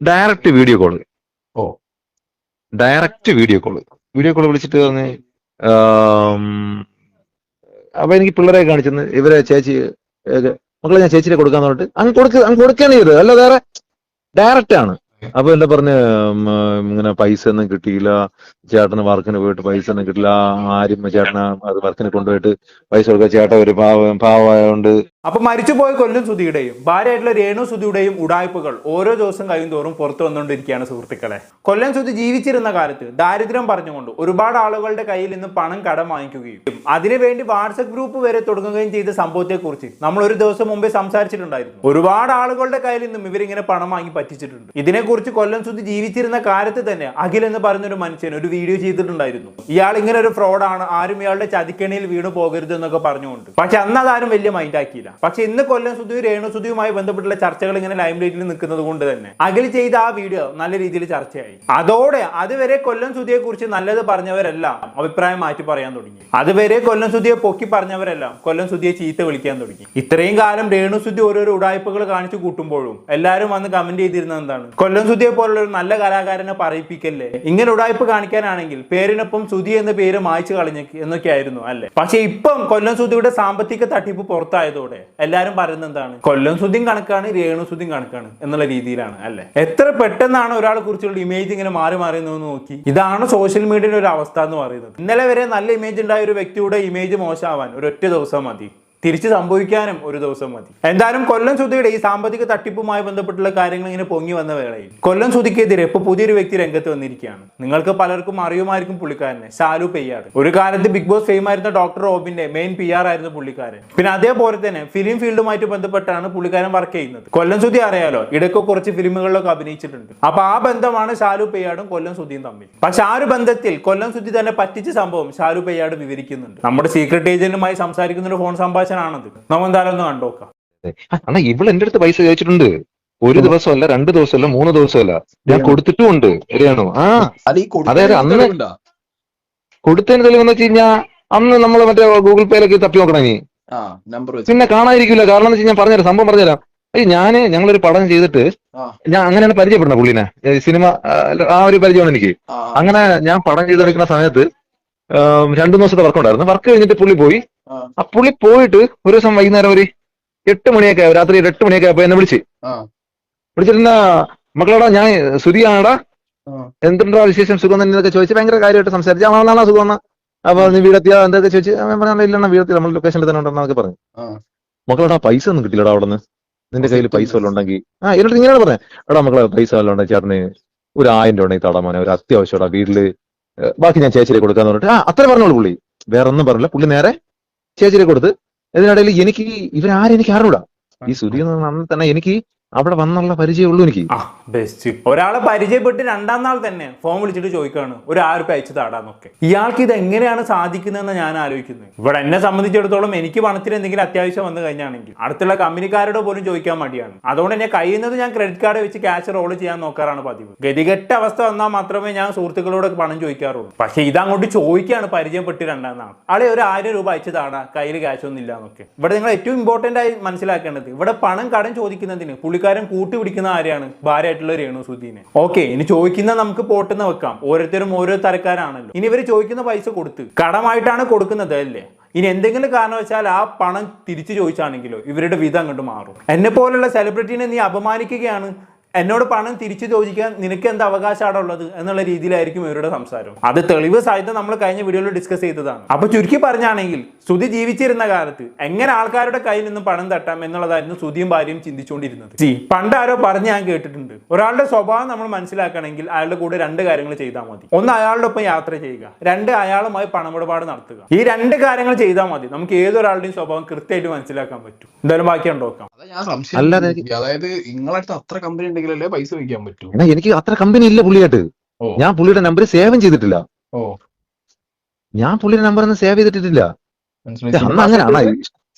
Direct video call ഓ. Direct video call video call വിളിച്ചിട്ട് പറഞ്ഞ് അപ്പൊ എനിക്ക് പിള്ളേരെ കാണിച്ചെന്ന് ഇവരെ ചേച്ചി മക്കളെ ഞാൻ ചേച്ചിയെ കൊടുക്കാന്ന് പറഞ്ഞിട്ട് അങ്ങ് കൊടുക്ക അങ്ങ് കൊടുക്കുകയാണ് ചെയ്തത് അല്ല വേറെ ഡയറക്റ്റ് ആണ്. അപ്പൊ എന്താ പറഞ്ഞ ഇങ്ങനെ പൈസ ഒന്നും കിട്ടിയില്ല. ചേട്ടന് വർക്കിന് പോയിട്ട് പൈസ ഒന്നും കിട്ടില്ല ആരും ചേട്ടന് അത് വർക്കിന് കൊണ്ടുപോയിട്ട് പൈസ കൊടുക്കുക ചേട്ടൻ ഒരു പാവ പാവമായോണ്ട് അപ്പൊ മരിച്ചുപോയ കൊല്ലം സുധിയുടെയും ഭാര്യയായിട്ടുള്ള രേണു സുധിയുടെയും ഉടായ്പകൾ ഓരോ ദിവസം കഴിയും തോറും പുറത്തു വന്നുകൊണ്ടിരിക്കുകയാണ് സുഹൃത്തുക്കളെ. കൊല്ലം സുധി ജീവിച്ചിരുന്ന കാലത്ത് ദാരിദ്ര്യം പറഞ്ഞുകൊണ്ട് ഒരുപാട് ആളുകളുടെ കയ്യിൽ നിന്ന് പണം കടം വാങ്ങിക്കുകയും അതിനുവേണ്ടി വാട്സപ്പ് ഗ്രൂപ്പ് വരെ തുടങ്ങുകയും ചെയ്ത സംഭവത്തെക്കുറിച്ച് നമ്മൾ ഒരു ദിവസം മുമ്പേ സംസാരിച്ചിട്ടുണ്ടായിരുന്നു. ഒരുപാട് ആളുകളുടെ കയ്യിൽ നിന്നും ഇവരിങ്ങനെ പണം വാങ്ങി പറ്റിച്ചിട്ടുണ്ട്. ഇതിനെക്കുറിച്ച് കൊല്ലം സുധി ജീവിച്ചിരുന്ന കാലത്ത് തന്നെ അഖിൽ എന്ന് പറഞ്ഞൊരു മനുഷ്യൻ ഒരു വീഡിയോ ചെയ്തിട്ടുണ്ടായിരുന്നു. ഇയാൾ ഇങ്ങനെ ഒരു ഫ്രോഡാണ് ആരും ഇയാളുടെ ചതിക്കണിയിൽ വീണു പോകരുത് എന്നൊക്കെ പറഞ്ഞുകൊണ്ട്. പക്ഷെ അന്ന് അതാരും വലിയ മൈൻഡ് ആക്കിയില്ല. പക്ഷെ ഇന്ന് കൊല്ലം സുധു രേണു സുധിയുമായി ബന്ധപ്പെട്ടുള്ള ചർച്ചകൾ ഇങ്ങനെ ലൈം ലൈറ്റിൽ നിൽക്കുന്നത് കൊണ്ട് തന്നെ. അഖിൽ ചെയ്ത ആ വീഡിയോ നല്ല രീതിയിൽ ചർച്ചയായി. അതോടെ അതുവരെ കൊല്ലം സുധിയെ കുറിച്ച് നല്ലത് പറഞ്ഞവരെല്ലാം അഭിപ്രായം മാറ്റി പറയാൻ തുടങ്ങി. അതുവരെ കൊല്ലം സുധിയെ പൊക്കി പറഞ്ഞവരെല്ലാം കൊല്ലം സുധിയെ ചീത്ത വിളിക്കാൻ തുടങ്ങി. ഇത്രയും കാലം രേണു സുധി ഓരോരോ ഉടായ്പകൾ കാണിച്ചു കൂട്ടുമ്പോഴും എല്ലാവരും വന്ന് കമന്റ് ചെയ്തിരുന്നത് എന്താണ്? കൊല്ലം സുധിയെ പോലുള്ള ഒരു നല്ല കലാകാരനെ പറയിപ്പിക്കല്ലേ? ഇങ്ങനെ ഉടായ്പ കാണിക്കാനാണെങ്കിൽ പേരിനൊപ്പം സുധി എന്ന പേര് മായ്ച്ചു കളഞ്ഞേക്ക് എന്നൊക്കെയായിരുന്നു അല്ലേ? പക്ഷെ ഇപ്പം കൊല്ലം സുധിയുടെ സാമ്പത്തിക തട്ടിപ്പ് പുറത്തായതോടെ എല്ലാരും പറയുന്നത് എന്താണ്? കൊല്ലം ശുദ്ധിയും കണക്കാണ് രേണു ശുദ്ധിയും കണക്കാണ് എന്നുള്ള രീതിയിലാണ് അല്ലേ? എത്ര പെട്ടെന്നാണ് ഒരാളെ കുറിച്ചുള്ള ഇമേജ് ഇങ്ങനെ മാറി മാറിയെന്ന് നോക്കി. ഇതാണ് സോഷ്യൽ മീഡിയയുടെ ഒരു അവസ്ഥ എന്ന് പറയുന്നത്. ഇന്നലെ വരെ നല്ല ഇമേജ് ഉണ്ടായ ഒരു വ്യക്തിയുടെ ഇമേജ് മോശമാവാൻ ഒരൊറ്റ ദിവസം മതി. തിരിച്ചു സംഭവിക്കാനും ഒരു ദിവസം മതി. എന്തായാലും കൊല്ലം സുധിയുടെ ഈ സാമ്പത്തിക തട്ടിപ്പുമായി ബന്ധപ്പെട്ടുള്ള കാര്യങ്ങൾ ഇങ്ങനെ പൊങ്ങി വന്ന വേളയിൽ കൊല്ലം സുധിക്കെതിരെ ഇപ്പൊ പുതിയൊരു വ്യക്തി രംഗത്ത് വന്നിരിക്കുകയാണ്. നിങ്ങൾക്ക് പലർക്കും അറിയുമായിരിക്കും പുള്ളിക്കാരനെ ഷാലു പെയ്യാട്. ഒരു കാലത്ത് ബിഗ് ബോസ് ഫെയിം ആയിരുന്ന ഡോക്ടർ റോബിന്റെ മെയിൻ പി ആർ ആയിരുന്നു പുള്ളിക്കാരൻ. പിന്നെ അതേപോലെ തന്നെ ഫിലിം ഫീൽഡുമായിട്ട് ബന്ധപ്പെട്ടാണ് പുള്ളിക്കാരൻ വർക്ക് ചെയ്യുന്നത്. കൊല്ലം സുധി അറിയാലോ ഇടയ്ക്ക് കുറച്ച് ഫിലിമുകളിലൊക്കെ അഭിനയിച്ചിട്ടുണ്ട്. അപ്പൊ ആ ബന്ധമാണ് ഷാലു പെയ്യാടും കൊല്ലം സുധിയും തമ്മിൽ. പക്ഷെ ആ ഒരു ബന്ധത്തിൽ കൊല്ലം സുധി തന്നെ പറ്റിച്ച സംഭവം ഷാലു പെയ്യാട് വിവരിക്കുന്നുണ്ട്. നമ്മുടെ സീക്രട്ട് ഏജന്റുമായി സംസാരിക്കുന്ന ഒരു ഫോൺ സംഭാഷണമാണത് നമുക്ക് എന്തായാലും ഒന്ന് കണ്ടോക്കാം അണ്ണാ ഇവൾ എന്റെ അടുത്ത് പൈസ ചോദിച്ചിട്ടുണ്ട്. ഒരു ദിവസമല്ല രണ്ട് ദിവസമല്ല മൂന്ന് ദിവസമല്ല. ഞാൻ കൊടുത്തിട്ടും ഉണ്ട് ശരിയാണോ? ആ. അല്ല ഈ അതായത് അന്ന് കൊടുത്തതിന് തെളിവെന്ന് വെച്ച് കഴിഞ്ഞാ അന്ന് നമ്മൾ മറ്റേ ഗൂഗിൾ പേയിലൊക്കെ തപ്പി നോക്കണം നീ ആ നമ്പർ വെച്ച്. പിന്നെ കാണാതിരിക്കില്ല. കാരണം എന്ന് വെച്ച് ഞാൻ പറഞ്ഞുതരാം. സംഭവം പറഞ്ഞുതരാം. അയ്യ ഞാൻ ഞങ്ങളൊരു പടം ചെയ്തിട്ട് ഞാൻ അങ്ങനെയാണ് പരിചയപ്പെടുന്നത് പുള്ളിനെ. സിനിമ ആ, ഒരു പരിചയമാണ് എനിക്ക്. അങ്ങനെ ഞാൻ പടം ചെയ്തെടുക്കുന്ന സമയത്ത് രണ്ടു ദിവസത്തെ വർക്ക് ഉണ്ടായിരുന്നു. വർക്ക് കഴിഞ്ഞിട്ട് പുള്ളി പോയി. ആ. പുള്ളി പോയിട്ട് ഒരു ദിവസം വൈകുന്നേരം ഒരു എട്ട് മണിയൊക്കെ ആയോ രാത്രി എട്ട് മണിയൊക്കെ ആയപ്പോ എന്നെ വിളിച്ച്. വിളിച്ചിരുന്ന മക്കളോടാ ഞാൻ സുരിയാണടാ. എന്തുണ്ടാ വിശേഷം? സുഖം തന്നെ? എന്നൊക്കെ ചോദിച്ച് ഭയങ്കര കാര്യമായിട്ട് സംസാരിച്ചു നാളെ സുഖം എന്നാ അപ്പൊ നീ വീടെത്തിയാ എന്തൊക്കെ ചോദിച്ചു പറഞ്ഞാൽ പറഞ്ഞു ഇല്ലെണ്ണ വീടെത്തി നമ്മൾ ലൊക്കേഷനിൽ തന്നെ ഉണ്ടെന്നൊക്കെ പറഞ്ഞു. മക്കളോടാ പൈസ ഒന്നും കിട്ടില്ലടാ അവിടെ നിന്ന് നിന്റെ കയ്യിൽ പൈസ വല്ലതും ഉണ്ടെങ്കിൽ ആ എന്നിട്ട് ഇങ്ങനെയാണ് പറഞ്ഞത്. എടാ മക്കളെ പൈസ വല്ലതും ഉണ്ടെങ്കിൽ ചേട്ടന് ഒരു ആയിരം രൂപ ഉണ്ടെങ്കിൽ തടാ മോനെ. ഒരു അത്യാവശ്യം വീട്ടിൽ ബാക്കി ഞാൻ ചേച്ചിയെ കൊടുക്കാന്ന് പറഞ്ഞിട്ട്. ആ അത്ര പറഞ്ഞോളൂ പുള്ളി. വേറെ ഒന്നും പറഞ്ഞില്ല. പുള്ളി നേരെ ചേച്ചിയെ കൊടുത്ത്. ഇതിനിടയിൽ എനിക്ക് ഇവരാരെനിക്ക് അറിഞ്ഞൂടാ ഈ സുരി എന്ന് പറഞ്ഞ തന്നെ എനിക്ക് അവിടെ വന്നുള്ള പരിചയമുള്ളൂ എനിക്ക്. ബെസ്റ്റ് ഒരാളെ പരിചയപ്പെട്ട് രണ്ടാം നാൾ തന്നെ ഫോം വിളിച്ചിട്ട് ചോദിക്കാണ് ഒരു രൂപ അയച്ചു താടാന്നൊക്കെ. ഇയാൾക്ക് ഇത് എങ്ങനെയാണ് സാധിക്കുന്നതെന്ന് ഞാൻ ആലോചിക്കുന്നത്. ഇവിടെ എന്നെ സംബന്ധിച്ചിടത്തോളം എനിക്ക് പണത്തിന് എന്തെങ്കിലും അത്യാവശ്യം വന്നു കഴിഞ്ഞാണെങ്കിൽ അടുത്തുള്ള കമ്പനിക്കാരോട് പോലും ചോദിക്കാൻ മടിയാണ്. അതുകൊണ്ട് എന്നെ കഴിയുന്നത് ഞാൻ ക്രെഡിറ്റ് കാർഡ് വെച്ച് ക്യാഷ് റോൾ ചെയ്യാൻ നോക്കാറാണ് പതിവ്. ഗതികെട്ട അവസ്ഥ വന്നാൽ മാത്രമേ ഞാൻ സുഹൃത്തുക്കളോട് പണം ചോദിക്കാറുള്ളൂ. പക്ഷെ ഇതങ്ങോട്ട് ചോദിക്കാണ് പരിചയപ്പെട്ട് രണ്ടാം നാൾ. ആളെ ഒരു ആയിരം രൂപ അയച്ചു താടാ കയ്യിൽ ക്യാഷ് ഒന്നും ഇല്ല എന്നൊക്കെ ഇവിടെ നിങ്ങൾ ഏറ്റവും ഇമ്പോർട്ടന്റ് ആയി മനസ്സിലാക്കേണ്ടത് ഇവിടെ പണം കടം ചോദിക്കുന്നതിന് പുള്ളിക്കാരൻ കൂട്ടുപിടിക്കുന്ന ആരെയാണ്? ഭാര്യയായിട്ടുള്ള രേണു സുധീനെ ഓക്കെ ഇനി ചോദിക്കുന്ന നമുക്ക് പോട്ടെന്ന് വെക്കാം. ഓരോരുത്തരും ഓരോ തരക്കാരാണല്ലോ. ഇനി ഇവർ ചോദിക്കുന്ന പൈസ കൊടുത്ത് കടമായിട്ടാണ് കൊടുക്കുന്നത് അല്ലേ? ഇനി എന്തെങ്കിലും കാരണവശാൽ ആ പണം തിരിച്ചു ചോദിച്ചാണെങ്കിലോ ഇവരുടെ വിധം അങ്ങോട്ട് മാറും. എന്നെ പോലുള്ള സെലിബ്രിറ്റീനെ നീ അപമാനിക്കുകയാണ്? എന്നോട് പണം തിരിച്ചു ചോദിക്കാൻ നിനക്ക് എന്ത് അവകാശമാണ് ഉള്ളത് എന്നുള്ള രീതിയിലായിരിക്കും ഇവരുടെ സംസാരം. അത് തെളിവ് സഹിതം നമ്മൾ കഴിഞ്ഞ വീഡിയോയിൽ ഡിസ്കസ് ചെയ്തതാണ്. അപ്പൊ ചുരുക്കി പറഞ്ഞാണെങ്കിൽ സുധി ജീവിച്ചിരുന്ന കാലത്ത് എങ്ങനെ ആൾക്കാരുടെ കയ്യിൽ നിന്ന് പണം തട്ടാം എന്നുള്ളതായിരുന്നു സുധിയും ഭാര്യയും ചിന്തിച്ചുകൊണ്ടിരുന്നത്. ജി പണ്ട് ആരോ പറഞ്ഞ് ഞാൻ കേട്ടിട്ടുണ്ട്. ഒരാളുടെ സ്വഭാവം നമ്മൾ മനസ്സിലാക്കണമെങ്കിൽ അയാളുടെ കൂടെ രണ്ട് കാര്യങ്ങൾ ചെയ്താൽ മതി. ഒന്ന് അയാളുടെ ഒപ്പം യാത്ര ചെയ്യുക. രണ്ട് അയാളുമായി പണമിടപാട് നടത്തുക. ഈ രണ്ട് കാര്യങ്ങൾ ചെയ്താൽ മതി. നമുക്ക് ഏതൊരാളുടെയും സ്വഭാവം കൃത്യമായിട്ട് മനസ്സിലാക്കാൻ പറ്റും. എന്തായാലും ബാക്കി അല്ലാതെ അതായത് അത്ര കമ്പനി ഉണ്ടെങ്കിലല്ലേ പൈസ വയ്ക്കാൻ പറ്റൂ? എനിക്ക് അത്ര കമ്പനി ഇല്ല പുള്ളിയായിട്ട്. ഞാൻ പുള്ളിയുടെ നമ്പർ സേവ് ചെയ്തിട്ടില്ല. ഓ. ഞാൻ പുള്ളിയുടെ നമ്പർ ഒന്നും സേവ് ചെയ്തിട്ടില്ല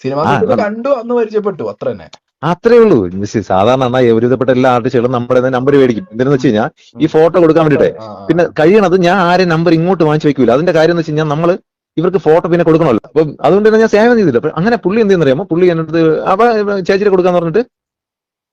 സിനിമ. കണ്ടു അന്ന് പരിചയപ്പെട്ടു അത്ര തന്നെ. അത്രേ ഉള്ളൂ. സാധാരണ ഒരുവിധപ്പെട്ട എല്ലാ ആർട്ടിസ്റ്റുകളും നമ്മുടെ നമ്പർ മേടിക്കും. എന്തെന്ന് വെച്ച് കഴിഞ്ഞാൽ ഈ ഫോട്ടോ കൊടുക്കാൻ വേണ്ടിട്ടെ. പിന്നെ കഴിയണത് ഞാൻ ആരെ നമ്പർ ഇങ്ങോട്ട് വാങ്ങിച്ചു വെക്കൂല. അതിന്റെ കാര്യം എന്ന് വെച്ച് കഴിഞ്ഞാൽ നമ്മൾ ഇവർക്ക് ഫോട്ടോ പിന്നെ കൊടുക്കണമല്ലോ. അപ്പൊ അതുകൊണ്ട് തന്നെ ഞാൻ സേവം ചെയ്തില്ല അപ്പൊ അങ്ങനെ പുള്ളി എന്ത് ചെയ്യുന്നറിയാമോ? പുള്ളി എന്നടുത്ത് അപ്പൊ ചേച്ചിയെ കൊടുക്കാന്ന് പറഞ്ഞിട്ട്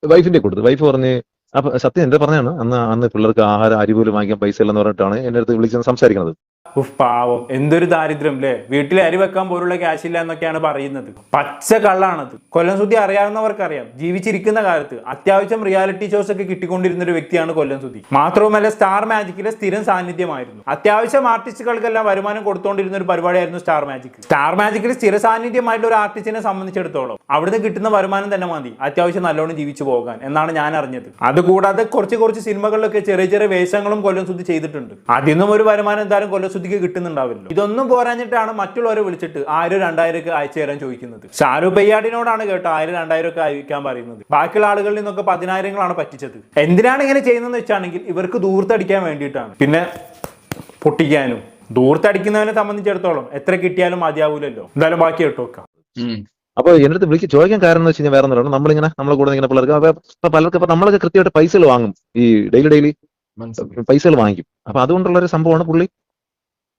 വൈഫിന്റെ കൊടുത്തു. വൈഫ് പറഞ്ഞ് അപ്പൊ സത്യം എന്റെ പറഞ്ഞാണ് അന്ന് അന്ന് പിള്ളേർക്ക് ആഹാരം അരി പോലും വാങ്ങിക്കാൻ പൈസ ഇല്ലെന്ന് പറഞ്ഞിട്ടാണ് എന്റെ അടുത്ത് വിളിച്ച് സംസാരിക്കുന്നത് ഉഫ് പാവം. എന്തൊരു ദാരിദ്ര്യം അല്ലേ വീട്ടിൽ അരി വെക്കാൻ പോലുള്ള ക്യാഷ് ഇല്ല എന്നൊക്കെയാണ് പറയുന്നത്. പച്ച കള്ളാണത്. കൊല്ലം സുധി അറിയാവുന്നവർക്കറിയാം. ജീവിച്ചിരിക്കുന്ന കാലത്ത് അത്യാവശ്യം റിയാലിറ്റി ഷോസ് ഒക്കെ കിട്ടിക്കൊണ്ടിരുന്ന ഒരു വ്യക്തിയാണ് കൊല്ലം സുധി. മാത്രവുമല്ല സ്റ്റാർ മാജിക്കിലെ സ്ഥിരം സാന്നിധ്യമായിരുന്നു. അത്യാവശ്യം ആർട്ടിസ്റ്റുകൾക്കെല്ലാം വരുമാനം കൊടുത്തുകൊണ്ടിരുന്ന ഒരു പരിപാടിയായിരുന്നു സ്റ്റാർ മാജിക് സ്റ്റാർ മാജിക്കിൽ സ്ഥിര സാന്നിധ്യമായിട്ടുള്ള ഒരു ആർട്ടിസ്റ്റിനെ സംബന്ധിച്ചിടത്തോളം അവിടുന്ന് കിട്ടുന്ന വരുമാനം തന്നെ മതി. അത്യാവശ്യം നല്ലോണം ജീവിച്ചു പോകാൻ എന്നാണ് ഞാൻ അറിഞ്ഞത്. അതുകൂടാതെ കുറച്ച് കുറച്ച് സിനിമകളിലൊക്കെ ചെറിയ ചെറിയ വേഷങ്ങളും കൊല്ലം സുധി ചെയ്തിട്ടുണ്ട്. അതിന്നും ഒരു വരുമാനം എന്തായാലും കൊല്ലം സുധിക്ക് കിട്ടുന്നുണ്ടാവില്ല ഇതൊന്നും പോരാഞ്ഞിട്ടാണ് മറ്റുള്ളവരെ വിളിച്ചിട്ട് ആയിരം രണ്ടായിരം ഒക്കെ അയച്ചു തരാൻ ചോദിക്കുന്നത്. ഷാരു ബയ്യാടിനോടാണ് കേട്ടോ ആയിരം രണ്ടായിരം ഒക്കെ അയക്കാൻ പറയുന്നത്. ബാക്കിയുള്ള ആളുകളിൽ നിന്നൊക്കെ പതിനായിരങ്ങളാണ് പറ്റിച്ചത്. എന്തിനാണ് ഇങ്ങനെ ചെയ്യുന്നതെന്ന് വെച്ചാണെങ്കിൽ ഇവർക്ക് ദൂർത്തടിക്കാൻ വേണ്ടിയിട്ടാണ്. പിന്നെ പൊട്ടിക്കാനും. ദൂർത്തടിക്കുന്നവനെ സംബന്ധിച്ചിടത്തോളം എത്ര കിട്ടിയാലും മതിയാവൂലല്ലോ. എന്തായാലും ബാക്കി കേട്ടോ വെക്കാം. ഉം. അപ്പൊ എന്റെ അടുത്ത് വിളിച്ച് ചോദിക്കാൻ കാരണം എന്ന് വെച്ച് കഴിഞ്ഞാൽ വേറെ ഒന്നുമില്ല. നമ്മളിങ്ങനെ നമ്മളെ കൂടെ ഇങ്ങനെ പിള്ളേർക്ക് അപ്പൊ ഇപ്പൊ പലർക്ക് ഇപ്പൊ നമ്മളൊക്കെ കൃത്യമായിട്ട് പൈസകൾ വാങ്ങും ഈ ഡെയിലി ഡെയിലി പൈസകൾ വാങ്ങിക്കും. അപ്പൊ അതുകൊണ്ടുള്ള ഒരു സംഭവമാണ് പുള്ളി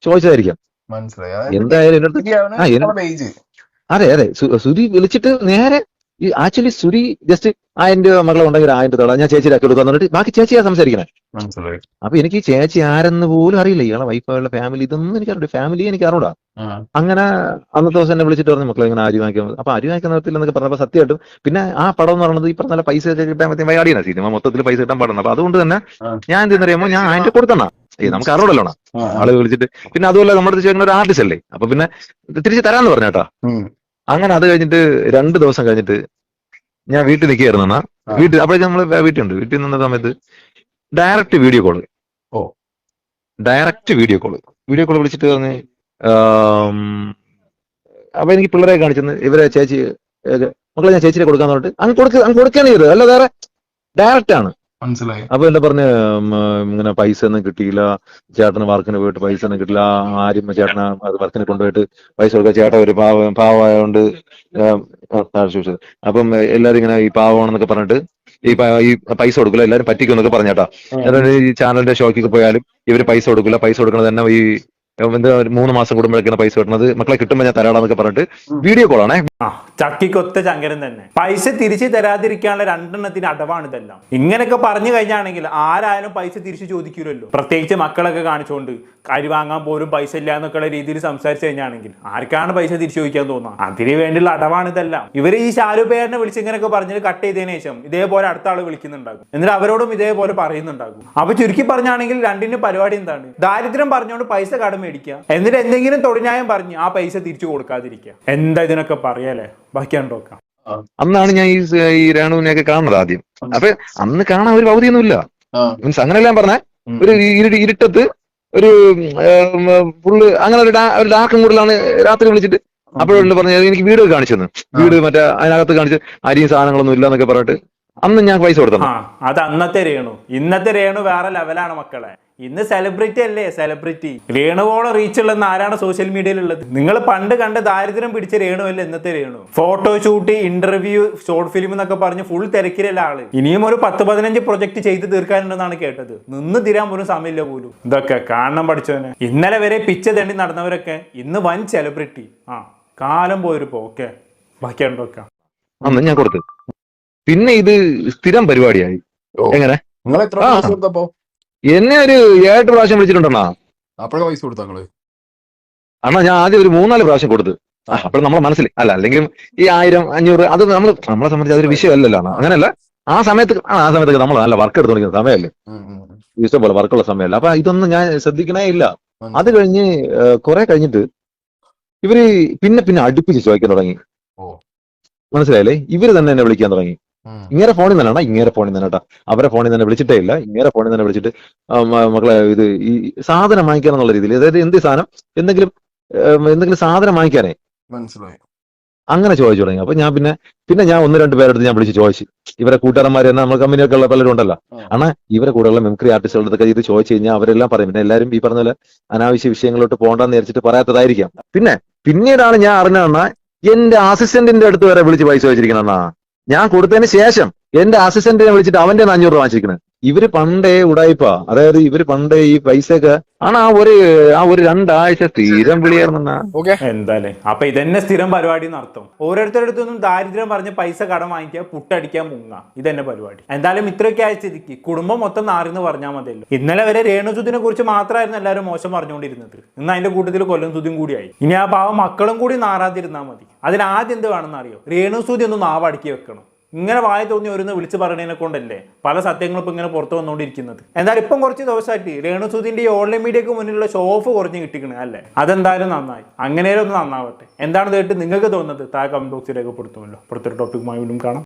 ചോദിച്ചതായിരിക്കാം. മനസ്സിലായി. എന്തായാലും അതെ അതെ. സുരി വിളിച്ചിട്ട് നേരെ ഈ ആക്ച്വലി സുരി ജസ്റ്റ് ആ എന്റെ മകളെ ഉണ്ടെങ്കിൽ ആ എന്റെ തള ഞാൻ ചേച്ചിയുടെ അക്കൗണ്ട് പറഞ്ഞിട്ട് ബാക്കി ചേച്ചിയാ സംസാരിക്കണേ. അപ്പൊ എനിക്ക് ചേച്ചി ആരെന്ന് പോലും അറിയില്ല. ഇയാളെ വൈഫായുള്ള ഫാമിലി ഇതൊന്നും എനിക്ക് അറിയില്ല ഫാമിലി എനിക്ക് അറിഞ്ഞൂടാ. അങ്ങനെ അന്നത്തെ ദിവസം എന്നെ വിളിച്ചിട്ട് പറഞ്ഞു മക്കളെ ഇങ്ങനെ വാങ്ങിക്കാൻ അപ്പൊ അരി വാങ്ങിക്കാൻ നിർത്തില്ല എന്നൊക്കെ പറഞ്ഞപ്പോ സത്യമായിട്ടും പിന്നെ ആ പടം എന്ന് പറയുന്നത് ഈ പറഞ്ഞ പൈസ കിട്ടാൻ പറ്റിയ വയാടിയാണ് സിനിമ മൊത്തത്തിൽ പൈസ കിട്ടാൻ പാടുന്നത്. അപ്പൊ അതുകൊണ്ട് തന്നെ ഞാൻ എന്തെന്നറിയാമോ ഞാൻ അതിന്റെ കൊടുത്തണ നമുക്ക് ആ. ആൾ വിളിച്ചിട്ട്. പിന്നെ അതുപോലെ നമ്മുടെ ചേട്ടൻ ഒരു ആർട്ടിസ്റ്റ് അല്ലേ? അപ്പൊ പിന്നെ തിരിച്ച് തരാന്ന് പറഞ്ഞേട്ടാ. അങ്ങനെ അത് കഴിഞ്ഞിട്ട് രണ്ട് ദിവസം കഴിഞ്ഞിട്ട് ഞാൻ വീട്ടിൽ നിൽക്കുകയായിരുന്നു എന്നാ. വീട്ടിൽ അപ്പോഴേക്കും നമ്മൾ വീട്ടിലുണ്ട് വീട്ടിൽ നിന്ന സമയത്ത് ഡയറക്റ്റ് വീഡിയോ കോൾ ഓ. Direct video call video call വിളിച്ചിട്ട് പറഞ്ഞ് അപ്പൊ എനിക്ക് പിള്ളേരെ കാണിച്ചെന്ന് ഇവരെ ചേച്ചി മക്കളെ ഞാൻ ചേച്ചിയെ കൊടുക്കാന്ന് പറഞ്ഞിട്ട് അങ്ങ് കൊടുക്ക അങ്ങ് കൊടുക്കുകയാണ് ചെയ്തത്. അല്ല വേറെ ഡയറക്റ്റ് ആണ്. മനസ്സിലായി. അപ്പൊ എന്താ പറഞ്ഞ ഇങ്ങനെ പൈസ ഒന്നും കിട്ടിയില്ല ചേട്ടന് വർക്കിന് പോയിട്ട് പൈസ ഒന്നും കിട്ടില്ല ആരും ചേട്ടന് അത് വർക്കിന് കൊണ്ടുപോയിട്ട് പൈസ കൊടുക്കുക ചേട്ടൻ ഒരു പാവ പാവമായതുകൊണ്ട് ചോദിച്ചത്. അപ്പം എല്ലാരും ഇങ്ങനെ ഈ പാവമാണെന്നൊക്കെ പറഞ്ഞിട്ട് ഈ ഈ പൈസ കൊടുക്കില്ല എല്ലാരും പറ്റിക്കും എന്നൊക്കെ പറഞ്ഞേട്ടാ എന്നിട്ട് ഈ ചാനലിന്റെ ഷോക്കൊക്കെ പോയാലും ഇവർ പൈസ കൊടുക്കില്ല പൈസ കൊടുക്കണത് തന്നെ ഈ ഒരു മൂന്ന് മാസം കൂടുമ്പോഴൊക്കെയാണ് പൈസ കിട്ടുന്നത്. മക്കളെ കിട്ടുമ്പോൾ ഞാൻ തരാടാന്നൊക്കെ പറഞ്ഞിട്ട് വീഡിയോ കോളാണേ. ചക്കിക്കൊത്ത ചങ്കരൻ തന്നെ. പൈസ തിരിച്ചു തരാതിരിക്കാനുള്ള രണ്ടെണ്ണത്തിന് അടവാണ് ഇതെല്ലാം. ഇങ്ങനെയൊക്കെ പറഞ്ഞു കഴിഞ്ഞാണെങ്കിൽ ആരായാലും പൈസ തിരിച്ചു ചോദിക്കൂലല്ലോ. പ്രത്യേകിച്ച് മക്കളൊക്കെ കാണിച്ചുകൊണ്ട് കരി വാങ്ങാൻ പോലും പൈസ ഇല്ല എന്നൊക്കെയുള്ള രീതിയിൽ സംസാരിച്ചു കഴിഞ്ഞാണെങ്കിൽ ആർക്കാണ് പൈസ തിരിച്ചു ചോദിക്കാൻ തോന്നുക അതിന് വേണ്ടിയുള്ള അടവാണ് ഇതെല്ലാം. ഇവർ ഈ ശാലുപേരനെ വിളിച്ച് ഇങ്ങനെയൊക്കെ പറഞ്ഞിട്ട് കട്ട് ചെയ്തതിനു ശേഷം ഇതേപോലെ അടുത്ത ആൾ വിളിക്കുന്നുണ്ടാകും. എന്നിട്ട് അവരോടും ഇതേപോലെ പറയുന്നുണ്ടാകും. അപ്പൊ ചുരുക്കി പറഞ്ഞാണെങ്കിൽ രണ്ടിന്റെ പരിപാടി എന്താണ്? ദാരിദ്ര്യം പറഞ്ഞുകൊണ്ട് പൈസ കടം മേടിക്കുക. എന്നിട്ട് എന്തെങ്കിലും തൊടിഞ്ഞായം പറഞ്ഞ് ആ പൈസ തിരിച്ചു കൊടുക്കാതിരിക്കുക. എന്താ ഇതിനൊക്കെ പറയാലേ ബാക്കിയാണ് കണ്ടോക്കാം അന്നാണ് ഞാൻ ഈ ഈ രേണുവിനെയൊക്കെ കാണുന്നത് ആദ്യം. അപ്പൊ അന്ന് കാണാൻ ഒരു അവധിയൊന്നുമില്ല മീൻസ് അങ്ങനെയല്ല ഞാൻ പറഞ്ഞ ഒരു ഇരു ഇരുട്ടത്ത് ഒരു ഫുള്ള് അങ്ങനെ ഒരു ഡാക്കും കൂടുതലാണ് രാത്രി വിളിച്ചിട്ട്. അപ്പോഴുണ്ട് പറഞ്ഞ എനിക്ക് വീട് കാണിച്ചു തന്നു. വീട് മറ്റേ അതിനകത്ത് കാണിച്ച് അരിയും സാധനങ്ങളൊന്നും ഇല്ല എന്നൊക്കെ പറഞ്ഞിട്ട് അന്ന് ഞാൻ പൈസ കൊടുത്തു ആ അത് അന്നത്തെ രേണു. ഇന്നത്തെ രേണു വേറെ ലെവലാണ് മക്കളെ. ഇന്ന് സെലിബ്രിറ്റി അല്ലേ? സെലിബ്രിറ്റി രേണുവോളം റീച്ച് ഉള്ളതെന്ന് ആരാണ് സോഷ്യൽ മീഡിയയിൽ ഉള്ളത്? നിങ്ങൾ പണ്ട് കണ്ട് ദാരിദ്ര്യം പിടിച്ച രേണു അല്ലേ ഇന്നത്തെ Renu? Photo shoot interview short film എന്നൊക്കെ പറഞ്ഞ് ഫുൾ തിരക്കിലല്ല ആൾ. ഇനിയും ഒരു പത്ത് പതിനഞ്ച് പ്രൊജക്ട് ചെയ്ത് തീർക്കാനുണ്ടെന്നാണ് കേട്ടത്. നിന്ന് തീരാൻ പോലും സമയമില്ല പോലും. ഇതൊക്കെ കാണണം പഠിച്ചവനെ. ഇന്നലെ വരെ പിച്ച തണ്ടി നടന്നവരൊക്കെ ഇന്ന് വൻ സെലിബ്രിറ്റി ആ കാലം പോയിരുപ്പോ ഓക്കെ ബാക്കി ഉണ്ടോക്കാം ഞാൻ കൊടുത്തു. പിന്നെ ഇത് സ്ഥിരം പരിപാടിയായി. എങ്ങനെ? നിങ്ങൾ എത്ര കൊടുത്തപ്പോ എന്നെ ഒരു ഏഴെട്ട് പ്രാവശ്യം വിളിച്ചിട്ടുണ്ടോ അപ്പോഴൊക്കെ പൈസ കൊടുത്തു അണ്ണാ ഞാൻ ആദ്യം ഒരു മൂന്നാൽ പ്രാവശ്യം കൊടുത്ത്. അപ്പോൾ നമ്മളെ മനസ്സിൽ അല്ല അല്ലെങ്കിൽ ഈ ആയിരം അഞ്ഞൂറ് അത് നമ്മൾ നമ്മളെ സംബന്ധിച്ച് അതൊരു വിഷയമല്ലല്ലോ അണ്ണാ. അങ്ങനെയല്ല ആ സമയത്ത് ആ സമയത്തൊക്കെ നമ്മൾ നല്ല വർക്ക് എടുത്തുകൊണ്ടിരിക്കുന്ന സമയമല്ലേ. ഇഷ്ടം പോലെ വർക്കുള്ള സമയമല്ല അപ്പൊ ഇതൊന്നും ഞാൻ ശ്രദ്ധിക്കണേ ഇല്ല. അത് കഴിഞ്ഞ് കുറെ കഴിഞ്ഞിട്ട് ഇവർ പിന്നെ പിന്നെ അടുപ്പിച്ച് ചോദിക്കാൻ തുടങ്ങി. മനസ്സിലായില്ലേ? ഇവർ തന്നെ എന്നെ വിളിക്കാൻ തുടങ്ങി. ഉം. ഇങ്ങേരെ ഫോണിൽ നിന്നാണ് ഇങ്ങനെ ഫോണിൽ നിന്ന് കേട്ടോ അവരെ ഫോണിൽ തന്നെ വിളിച്ചിട്ടേ ഇല്ല. ഇങ്ങനെ ഫോണിൽ തന്നെ വിളിച്ചിട്ട് മക്കളെ ഇത് ഈ സാധനം വാങ്ങിക്കാൻ എന്നുള്ള രീതിയിൽ അതായത് എന്ത് സാധനം? എന്തെങ്കിലും എന്തെങ്കിലും സാധനം വാങ്ങിക്കാനേ. മനസ്സിലായി. അങ്ങനെ ചോദിച്ചു തുടങ്ങി. അപ്പൊ ഞാൻ പിന്നെ പിന്നെ ഞാൻ ഒന്ന് രണ്ട് പേരെടുത്ത് ഞാൻ വിളിച്ച് ചോദിച്ചു. ഇവരെ കൂട്ടുകാരന്മാർ തന്നെ നമ്മൾ കമ്പനിയൊക്കെ ഉള്ള പലരും ഉണ്ടല്ലോ. ആ. അണ്ണാ ഇവരെ കൂടെയുള്ള മെമിക്രി ആർട്ടിസ്റ്റുകളുടെ ഇത് ചോദിച്ചു കഴിഞ്ഞാൽ അവരെല്ലാം പറയും. പിന്നെ എല്ലാവരും ഈ പറഞ്ഞ പോലെ അനാവശ്യ വിഷയങ്ങളിലോട്ട് പോകണ്ടെന്ന് വിചാരിച്ചിട്ട് പറയാത്തതായിരിക്കാം. പിന്നെ പിന്നീടാണ് ഞാൻ അറിഞ്ഞതെന്നാ എന്റെ അസിസ്റ്റന്റിന്റെ അടുത്ത് വരെ വിളിച്ച് പൈസ വെച്ചിരിക്കണ ഞാൻ കൊടുത്തതിന് ശേഷം എന്റെ അസിസ്റ്റന്റിനെ വിളിച്ചിട്ട് അവന്റെ അഞ്ഞൂറ് രൂപ വാങ്ങിച്ചിരിക്കുന്നത് ഇവർ പണ്ടേ ഉടായിപ്പാ. അതായത് ഇവർ പണ്ടേ ഈ പൈസയൊക്കെ ആണ് ആ ഒരു ആ ഒരു രണ്ടാഴ്ച സ്ഥിരം വിളിയായിരുന്ന ഓക്കെ. എന്തായാലേ. അപ്പൊ ഇതന്നെ സ്ഥിരം പരിപാടി നടത്തും ഓരോരുത്തരുടെ അടുത്തൊന്നും ദാരിദ്ര്യം പറഞ്ഞ് പൈസ കടം വാങ്ങിക്കുക പുട്ടടിക്കാൻ മുങ്ങ ഇതന്നെ പരിപാടി. എന്തായാലും ഇത്രയൊക്കെ ആയ സ്ഥിതിക്ക് കുടുംബം മൊത്തം നാറിന്ന് പറഞ്ഞാൽ മതിയല്ലോ. ഇന്നലെ വരെ രേണുസുദിനെ കുറിച്ച് മാത്രമായിരുന്നു എല്ലാവരും മോശം പറഞ്ഞുകൊണ്ടിരുന്നത്. ഇന്ന് അതിന്റെ കൂട്ടത്തിൽ കൊല്ലം സുദിയും കൂടിയായി ഇനി ആ പാവം മക്കളും കൂടി നാറാതിരുന്നാൽ മതി. അതിന് ആദ്യം എന്ത് വേണമെന്ന് അറിയോ? രേണുസൂതി ഒന്ന് നാവടക്കി വെക്കണം. ഇങ്ങനെ വായ തോന്നി ഒരു വിളിച്ച് പറയണതിനെ കൊണ്ടല്ലേ പല സത്യങ്ങളും ഇപ്പം ഇങ്ങനെ പുറത്തു വന്നുകൊണ്ടിരിക്കുന്നത് എന്തായാലും ഇപ്പം കുറച്ച് ദിവസമായിട്ട് രേണുസൂദിന്റെ ഈ ഓൺലൈൻ മീഡിയക്ക് മുന്നിലുള്ള ഷോ ഓഫ് കുറഞ്ഞ് കിട്ടിക്കണേ അല്ലേ? അതെന്തായാലും നന്നായി. അങ്ങനെ ഒന്ന് നന്നാവട്ടെ. എന്താണ് കേട്ട് നിങ്ങൾക്ക് തോന്നുന്നത്? താഴെ കമന്റ് ബോക്സിൽ രേഖപ്പെടുത്തുമല്ലോ. പുറത്തൊരു ടോപ്പിക്കുമായി വീണ്ടും കാണാം.